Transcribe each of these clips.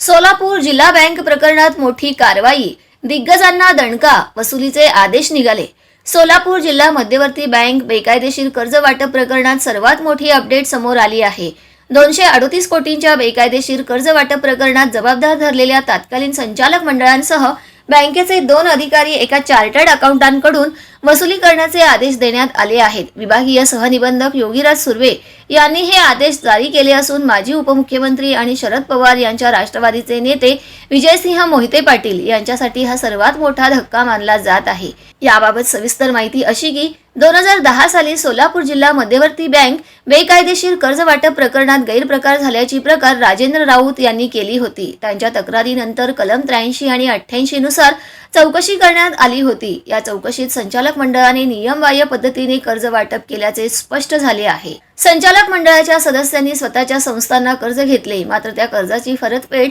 सोलापूर जिल्हा बँक प्रकरणात मोठी कारवाई दिग्गजांना दणका वसुलीचे आदेश निघाले. सोलापूर जिल्हा मध्यवर्ती बँक बेकायदेशीर कर्ज वाटप प्रकरणात सर्वात मोठी अपडेट समोर आली आहे. दोनशे अडोतीस कोटींच्या बेकायदेशीर कर्ज वाटप प्रकरणात जबाबदार धरलेल्या तात्कालीन संचालक मंडळांसह बँकेचे दोन अधिकारी एका चार्टर्ड अकाउंटांकडून वसुली करण्याचे आदेश देण्यात आले आहेत. विभागीय सहनिबंधक योगीराज सुर्वे यांनी हे आदेश जारी केले असून माजी उपमुख्यमंत्री आणि शरद पवार यांच्या राष्ट्रवादीचे नेते विजयसिंह मोहिते पाटील यांच्यासाठी हा सर्वात मोठा धक्का मानला जात आहे. याबाबत सविस्तर माहिती अशी की दोन हजार दहा साली सोलापूर जिल्हा मध्यवर्ती बँक बेकायदेशीर कर्ज वाटप प्रकरणात गैरप्रकार झाल्याची प्रकार राजेंद्र राऊत यांनी केली होती. त्यांच्या तक्रारीनंतर कलम त्र्याऐंशी आणि अठ्ठ्याऐंशी नुसार चौकशी करण्यात आली होती. या चौकशीत संचालक मंडळाने नियमबाह्य पद्धतीने कर्ज वाटप केल्याचे स्पष्ट झाले आहे. संचालक मंडळाच्या सदस्यांनी स्वतःच्या संस्थांना कर्ज घेतले. मात्र त्या कर्जाची परतफेड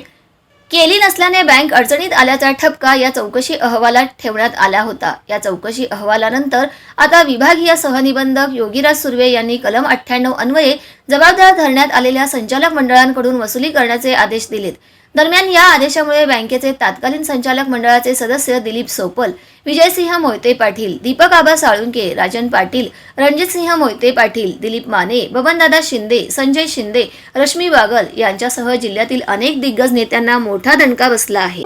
केली नसल्याने बँक अडचणीत आल्याचा ठपका या चौकशी अहवालात ठेवण्यात आला होता. या चौकशी अहवालानंतर आता विभागीय सहनिबंधक योगीराज सुर्वे यांनी कलम अठ्ठ्याण्णव अन्वये जबाबदार धरण्यात आलेल्या संचालक मंडळांकडून वसुली करण्याचे आदेश दिलेत. दरम्यान या आदेशामुळे बँकेचे तत्कालीन संचालक मंडळाचे सदस्य दिलीप सोपल विजयसिंह मोहिते पाटील दीपक आबा साळुंके राजन पाटील रणजितसिंह मोहिते पाटील दिलीप माने बबनदादा शिंदे संजय शिंदे रश्मी बागल यांच्यासह जिल्ह्यातील अनेक दिग्गज नेत्यांना मोठा दणका बसला आहे.